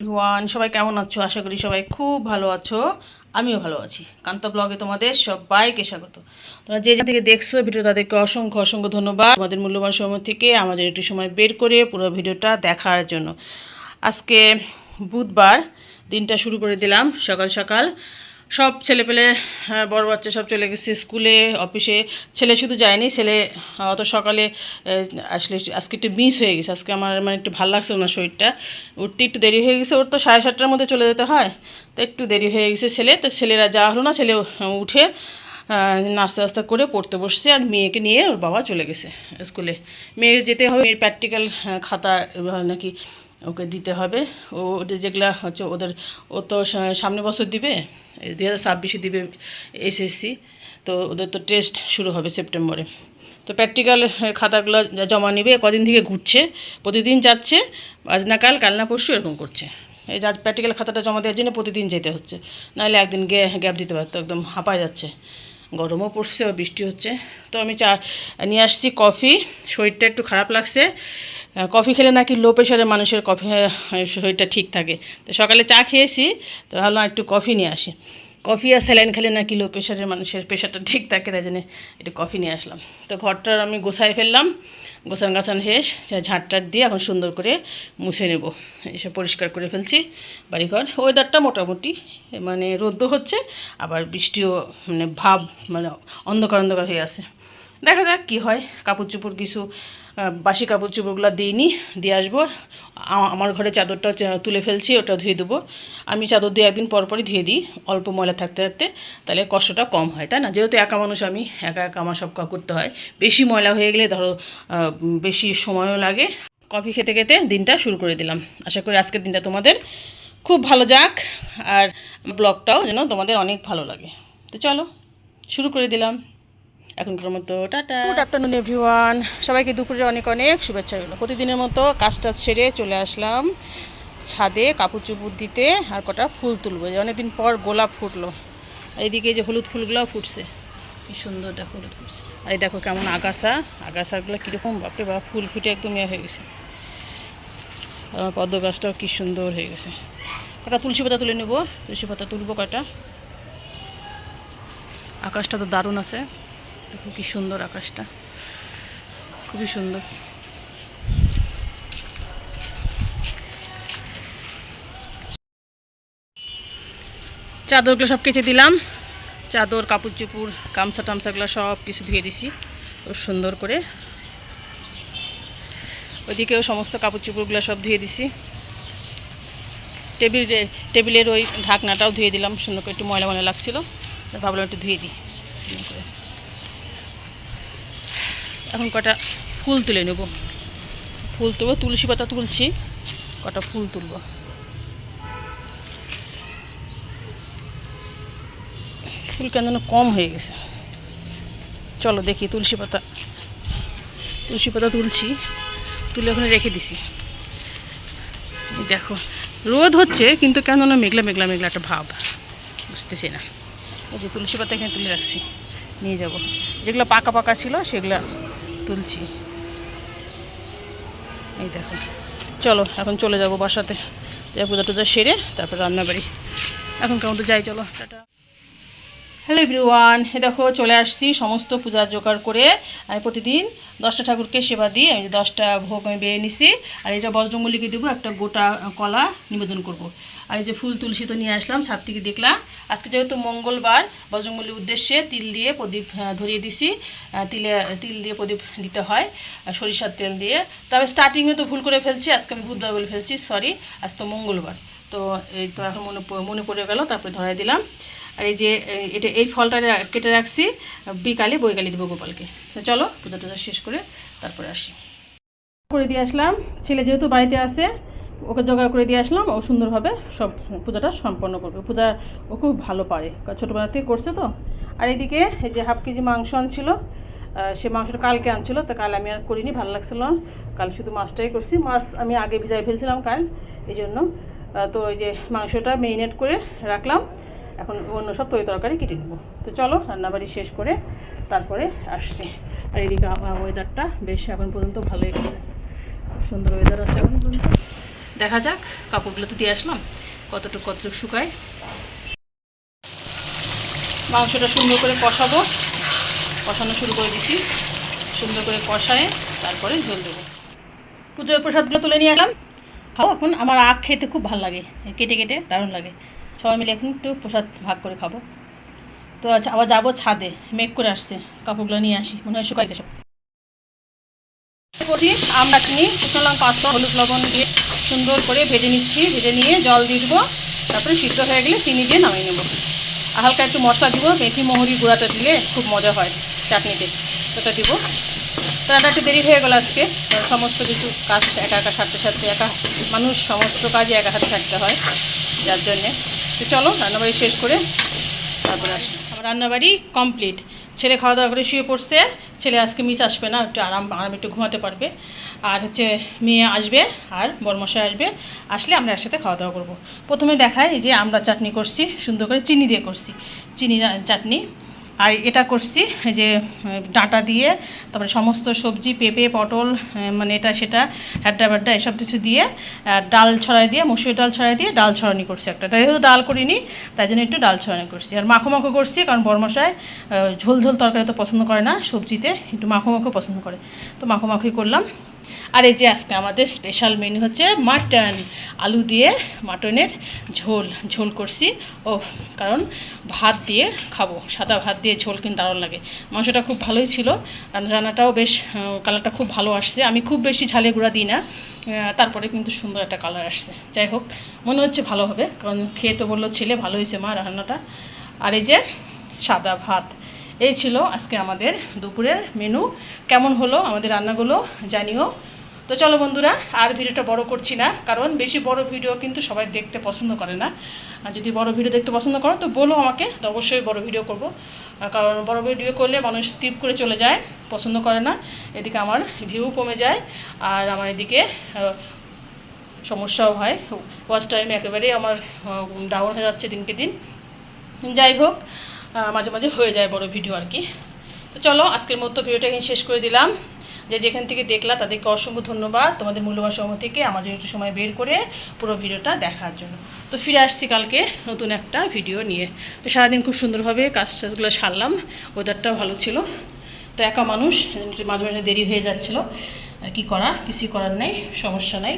One সবাই কেমন আছো? আশা করি সবাই খুব ভালো আছো। আমিও ভালো আছি। কান্ত ব্লগে তোমাদের সবাইকে স্বাগত। তোমরা যে যেখান থেকে দেখছ ভিডিও তাদেরকে অসংখ্য অসংখ্য ধন্যবাদ। তোমাদের মূল্যবান সময় থেকে আমাদের একটু সময় বের করে পুরো ভিডিওটা দেখার জন্য। আজকে বুধবার দিনটা শুরু করে দিলাম সকাল সকাল। সব ছেলেপেলে হ্যাঁ, বড় বাচ্চা সব চলে গেছে স্কুলে অফিসে। ছেলে শুধু যায়নি ছেলে অত সকালে আসলে আজকে একটু মিস হয়ে গেছে। আজকে আমার মানে একটু ভালো লাগছে ওনার শরীরটা। উঠতে একটু দেরি হয়ে গেছে ওর তো সাড়ে সাতটার মধ্যে চলে যেতে হয় তো একটু দেরি হয়ে গেছে ছেলে তো ছেলেরা যাওয়া হলো না ছেলে উঠে নাস্তা নাস্তা করে পড়তে বসছে আর মেয়েকে নিয়ে ওর বাবা চলে গেছে স্কুলে। মেয়ের যেতে হবে মেয়ের প্র্যাকটিক্যাল খাতা নাকি ওকে দিতে হবে। ও যেগুলা হচ্ছে ওদের, ও তো সামনে বছর দিবে দু হাজার ছাব্বিশে দিবে এসএসসি। তো ওদের তো টেস্ট শুরু হবে সেপ্টেম্বরে। তো প্র্যাকটিক্যাল খাতাগুলো জমা নিবে, কদিন থেকে ঘুরছে, প্রতিদিন যাচ্ছে, আজ না কাল কাল না পরশু এরকম করছে। এই যা প্র্যাকটিক্যাল খাতাটা জমা দেওয়ার জন্য প্রতিদিন যেতে হচ্ছে। নাহলে একদিন গে গ্যাপ দিতে পারতো, একদম হাঁপায় যাচ্ছে। গরমও পড়ছে, বৃষ্টি হচ্ছে। তো আমি চা, নিয়ে আসছি কফি, শরীরটা একটু খারাপ লাগছে। কফি খেলে নাকি লো প্রেশারের মানুষের কফি শরীরটা ঠিক থাকে। তো সকালে চা খেয়েছি, তো ভাবলাম একটু কফি নিয়ে আসি। কফি আর স্যালাইন খেলে নাকি লো প্রেশারের মানুষের প্রেশারটা ঠিক থাকে, তাই জন্য একটু কফি নিয়ে আসলাম। তো ঘরটার আমি গোছাই ফেললাম, গোছান গাছান শেষ ঝাঁটটাট দিয়ে এখন সুন্দর করে মুছে নেব। এসব পরিষ্কার করে ফেলছি বাড়িঘর। ওয়েদারটা মোটামুটি মানে রোদ্দ হচ্ছে, আবার বৃষ্টিও মানে ভাব মানে অন্ধকার অন্ধকার হয়ে আছে। দেখা যাক কি হয় কাপড় চোপড় কিছু বাসি কাপড় চোপড়গুলো দিইনি, দিয়ে আসব। আমার ঘরে চাদরটা তুলে ফেলছি, ওটা ধুয়ে দেবো। আমি চাদর দিয়ে একদিন পরপরই ধুয়ে দিই, অল্প ময়লা থাকতে থাকতে, তাহলে কষ্টটা কম হয়, তাই না? যেহেতু একা মানুষ, আমি একা একা আমার সব করতে হয়। বেশি ময়লা হয়ে গেলে ধরো বেশি সময়ও লাগে। কফি খেতে খেতে দিনটা শুরু করে দিলাম। আশা করি আজকের দিনটা তোমাদের খুব ভালো যাক, আর ব্লগটাও যেন তোমাদের অনেক ভালো লাগে। তো চলো, শুরু করে দিলাম। এখনকার মতো, টাটা। গুড আফটারনুন এভরিওয়ান সবাইকে দুপুরে অনেক অনেক শুভেচ্ছা রইল। প্রতিদিনের মতো কাজ টাজ সেরে চলে আসলাম ছাদে কাপড় চুপুর দিতে আর কটা ফুল তুলবো। যে অনেকদিন পর গোলাপ ফুটলো। এইদিকে যে হলুদ ফুলগুলোও ফুটছে। কি সুন্দর দেখো হলুদ ফুটছে। আর এই দেখো কেমন আগাছা। আগাছাগুলো কীরকম, বাপরে বাপ, ফুল ফুটে একদম ইয়ে হয়ে গেছে। আমার পদ্ম গাছটাও কি সুন্দর হয়ে গেছে। কটা তুলসী পাতা তুলে নেব? তুলসী পাতা তুলবো কটা আকাশটা তো দারুণ আছে। দেখো কি সুন্দর আকাশটা। খুবই সুন্দর। চাদরগুলো সব কেচে দিলাম। চাদর, কাপড় চুপুর গামছা টামছাগুলো সব কিছু ধুয়ে দিছি। খুব সুন্দর করে। ওইদিকেও সমস্ত কাপড় চুপুরগুলো সব ধুয়ে দিছি। টেবিলের টেবিলের ওই ঢাকনাটাও ধুয়ে দিলাম। সুন্দর করে একটু ময়লা ময়লা লাগছিল। ভাবলাম একটু ধুয়ে দিই। করে। এখন কটা ফুল তুলে নেব। ফুল তুলবো, তুলসী পাতা তুলছি, কটা ফুল তুলবো। ফুল কেন কম হয়ে গেছে। চলো দেখি তুলসী পাতা। তুলসী পাতা তুলছি, তুলে ওখানে রেখে দিছি। দেখো, রোদ হচ্ছে, কিন্তু কেন না মেঘলা মেঘলা মেঘলা একটা ভাব। বুঝতেছি না। ওই যে তুলসী পাতা এখানে তুলে রাখছি, নিয়ে যাব। যেগুলো পাকা পাকা ছিল, সেগুলো তুলছি। এই দেখো। চলো, এখন চলে যাব বাসাতে। যাই, পূজা টুজা সেরে তারপর রান্নাবাড়ি। এখন কেমন তো যাই, চলো, টাটা। হ্যালো এভরিওয়ান দেখো চলে আসছি সমস্ত পূজার জোগাড় করে। আমি প্রতিদিন দশটা ঠাকুরকে সেবা দিই, আমি দশটা ভোগ আমি বেয়ে নিছি। আর এটা বজ্রমল্লিকে দেবো, একটা গোটা কলা নিবেদন করব। আর এই যে ফুল তুলসী তো নিয়ে আসলাম, ছাদ থেকে দেখলাম। আজকে যেহেতু মঙ্গলবার, বজ্রমল্লির উদ্দেশ্যে তিল দিয়ে প্রদীপ ধরিয়ে দিছি। তিলে, তিল দিয়ে প্রদীপ দিতে হয় সরিষার তেল দিয়ে। তো আমি স্টার্টিংয়ে তো ভুল করে ফেলছি, আজকে আমি বুধবার বলে ফেলছি, সরি, আজ তো মঙ্গলবার। তো এই তো এখন মনে মনে পড়ে গেল, তারপরে ধরাই দিলাম। আর এই যে এটা, এই ফলটা কেটে রাখছি, বিকালে বইকালে দেবো গোপালকে। চলো, পূজা টুজা শেষ করে তারপরে আসি। করে দিয়ে আসলাম, ছেলে যেহেতু বাড়িতে আছে, ওকে জোগাড় করে দিয়ে আসলাম, ও সুন্দরভাবে সব পূজাটা সম্পন্ন করবে। পূজা ও খুব ভালো পারে ছোটোবেলা থেকে করছে তো। আর এদিকে এই যে হাফ কেজি মাংস আনছিল সে মাংসটা কালকে আনছিল, তো কাল আমি আর করিনি, ভালো লাগছিল কাল শুধু মাছটাই করছি, মাছ আমি আগে ভিজাই ফেলছিলাম কাল, এই জন্য তো এই যে মাংসটা মেরিনেট করে রাখলাম। এখন অন্য সব তরি তরকারি কেটে নেব। তো চলো, রান্নাবাড়ি শেষ করে তারপরে আসছি। আর এদিকে ওয়েদারটা বেশ এখন পর্যন্ত ভালোই সুন্দর ওয়েদার আছে এখন পর্যন্ত। দেখা যাক, কাপড়গুলো তো দিয়ে আসলাম। কতটুকু কতটুকু শুকায়। মাংসটা সুন্দর করে কষাবো। কষানো শুরু করে দিছি। সুন্দর করে কষায় তারপরে ঝোল দেবো। পুজোর প্রসাদগুলো তুলে নিয়ে এলাম খাও এখন। আমার আখ খেতে খুব ভালো লাগে। কেটে কেটে দারুণ লাগে। সবাই মিলে এখন একটু প্রসাদ ভাগ করে খাব। তো আচ্ছা আবার যাব ছাদে, মেঘ করে আসছে, কাপড়গুলো নিয়ে আসি, মনে হয় শুকাইছে সব। আমরা চিনি শুকনো লঙ্কা পাঁচটা, হলুদ লবণ দিয়ে সুন্দর করে ভেজে নিচ্ছি, ভেজে নিয়ে জল দিয়ে দেবো, তারপরে সিদ্ধ হয়ে গেলে চিনি দিয়ে নামিয়ে নেব। আর হালকা একটু মশলা দিব, মেথি, মহুরি গুঁড়াটা দিলে খুব মজা হয় চাটনিতে, ওটা দিব। তো এটা একটু দেরি হয়ে গেল আজকে সমস্ত কিছু কাজ একা একা সারতে সারতে একা, মানুষ সমস্ত কাজই একা হাতে থাকতে হয়, যার জন্যে। তো চলো, রান্নাবাড়ি শেষ করে তারপরে আসি। রান্নাবাড়ি কমপ্লিট ছেলে খাওয়া দাওয়া করে শুয়ে পড়ছে, ছেলে আজকে মিস আসবে না, একটু আরাম আরাম একটু ঘুমাতে পারবে। আর হচ্ছে মেয়ে আসবে, আর বরমশাই আসবে, আসলে আমরা একসাথে খাওয়া দাওয়া করব। প্রথমে দেখায় যে আমরা চাটনি করছি, সুন্দর করে চিনি দিয়ে করছি। চিনি চাটনি। আর এটা করছি যে ডাঁটা দিয়ে, তারপরে সমস্ত সবজি, পেঁপে, পটল মানে এটা সেটা, হ্যাড্ডা ব্যাড্ডা, এসব কিছু দিয়ে ডাল ছড়াই দিয়ে, মুসুরি ডাল ছড়াই দিয়ে ডাল ছড়ানি করছি একটা। যেহেতু ডাল করিনি, তাই জন্য একটু ডাল ছড়ানি করছি। আর মাখো মাখো করছি, কারণ বরমশায় ঝোল ঝোল তরকারি তো পছন্দ করে না সবজিতে, একটু মাখো মাখো পছন্দ করে। তো মাখো মাখোই করলাম। আর এই যে আজকে আমাদের স্পেশাল মেনু হচ্ছে মাটন আলু দিয়ে মাটনের ঝোল ঝোল করছি। ও, কারণ ভাত দিয়ে খাব, সাদা ভাত দিয়ে ঝোল কিন্তু দারুণ লাগে। মাংসটা খুব ভালোই ছিল রান্না- রান্নাটাও বেশ কালারটা খুব ভালো আসছে। আমি খুব বেশি ঝালে গুঁড়া দিই না তারপরে কিন্তু সুন্দর একটা কালার আসছে। যাই হোক, মনে হচ্ছে ভালো হবে, কারণ খেয়ে তো বলল ছেলে, ভালো হয়েছে মা রান্নাটা। আর এই যে সাদা ভাত এই ছিল আজকে আমাদের দুপুরের মেনু কেমন হলো আমাদের রান্নাগুলো জানিও। তো চলো বন্ধুরা, আর ভিডিওটা বড় করছি না, কারণ বেশি বড় ভিডিও কিন্তু সবাই দেখতে পছন্দ করে না। আর যদি বড় ভিডিও দেখতে পছন্দ করো, তো বলো আমাকে, তো অবশ্যই বড় ভিডিও করব। কারণ বড় ভিডিও করলে মানুষ স্কিপ করে চলে যায়, পছন্দ করে না। এদিকে আমার ভিউ কমে যায়, আর আমার এদিকে সমস্যাও হয়। ওয়াচ টাইম একেবারেই আমার ডাউন হয়ে যাচ্ছে দিনকে দিন। যাই হোক মাঝে মাঝে হয়ে যায় বড় ভিডিও আর কি। তো চলো, আজকের মতো ভিডিওটা এখানে শেষ করে দিলাম। যে যেখান থেকে দেখলা, তাদেরকে অসংখ্য ধন্যবাদ, তোমাদের মূল্যবান সময় থেকে জন্য একটু সময় বের করে পুরো ভিডিওটা দেখার জন্য। তো ফিরে আসছি কালকে নতুন একটা ভিডিও নিয়ে। তো সারাদিন খুব সুন্দরভাবে কাজ টাজগুলো সারলাম ওয়েদারটাও ভালো ছিল। তো একা মানুষ মাঝে মাঝে দেরি হয়ে যাচ্ছিল। আর কি করা? কিছুই করার নেই, সমস্যা নাই।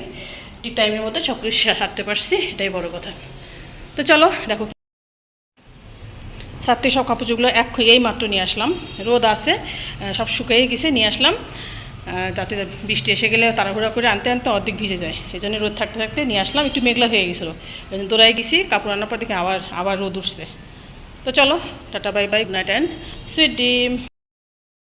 ঠিক টাইমের মধ্যে সব কিছু সারতে পারছি, এটাই বড় কথা। তো চলো, দেখো সাথে সব কাপড়গুলো এক এই মাত্র নিয়ে আসলাম। রোদ আছে সব শুকিয়ে গেছে, নিয়ে আসলাম। যাতে বৃষ্টি এসে গেলে তাড়াহুড়া করে আনতে আনতে অর্ধেক ভিজে যায়। এই জন্য রোদ থাকতে থাকতে নিয়ে আসলাম, একটু মেঘলা হয়ে গেছিল। এই জন্য দৌড়াই গেছি, কাপড় আনার পর থেকে আবার আবার রোদ উঠছে। তো চলো, tata, bye bye, good night and sweet dream.